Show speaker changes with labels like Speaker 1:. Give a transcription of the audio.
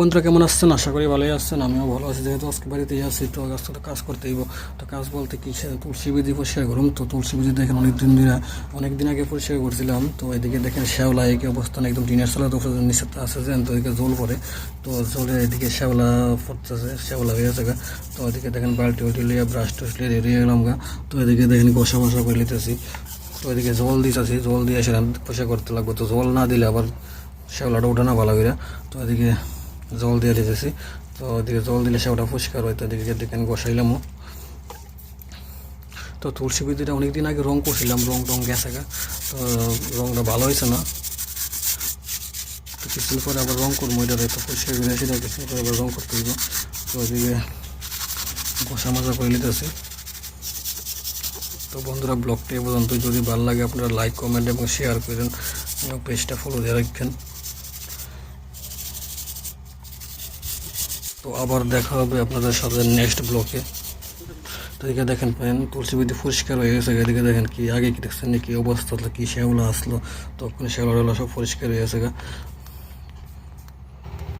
Speaker 1: বন্ধুরা, কেমন আসছেন আশা করি ভালোই আসছেন আমিও ভালো আছি, যেহেতু আজকে বাড়িতেই আছি, তো আজকে তো কাজ করতে হইব। তো কাজ বলতে কি তুলসী বিধি পরিষ্কার করুন। তো তুলসী বিধি দেখেন অনেক দিন অনেক দিন আগে পরিষ্কার করছিলাম। তো এদিকে দেখেন শ্যাওলা একই অবস্থান একদম টিনের চালা তো নিচে আছে যে তো এদিকে জল পড়ে। তো জলে এদিকে শ্যাওলা পড়তেছে, শ্যাওলা হয়ে গা। তো এদিকে দেখেন বালতি উল্টি লিয়ে ব্রাশ টুস লিয়ে রেডি গেলাম গা। তো এদিকে দেখেন কষা মশা করে লিতেছি তো এদিকে জল দিতেছি জল দিয়ে এসে পরিষ্কার করতে লাগবে। তো জল না দিলে আবার শ্যাওলাটা ওঠে না ভালো করে তো এদিকে জল দিয়ে দিতেছি। তো ওদিকে জল দিলে সে ওটা পরিষ্কার হয়, তো এদিকে দেখেন বসাইলামও তো তুলসী বিদ্যুটা অনেকদিন আগে রং করছিলাম, রং টং গেছে গা। তো রংটা ভালো হয়েছে না। তো কিছুদিন পরে আবার রং করব, এটা তো পরিষ্কার করে সেটা কিছুদিন পরে আবার রং করতে দিব তো ওদিকে ঘষা মাজা করে নিতেছি। তো বন্ধুরা, ব্লগটি এ পর্যন্ত যদি ভালো লাগে আপনারা লাইক কমেন্ট এবং শেয়ার করেন। পেজটা ফলো দিয়ে রাখবেন। তো আবার দেখা হবে আপনাদের সাথে নেক্সট ব্লকে তো এদিকে দেখেন পেন তুলসী বিধি পরিষ্কার হয়ে গেছে, এদিকে দেখেন কি, আগে কি দেখছেন কি অবস্থা কি শ্যাওলা আসলো, তখন শ্যাওলা সব পরিষ্কার হয়ে গেছে।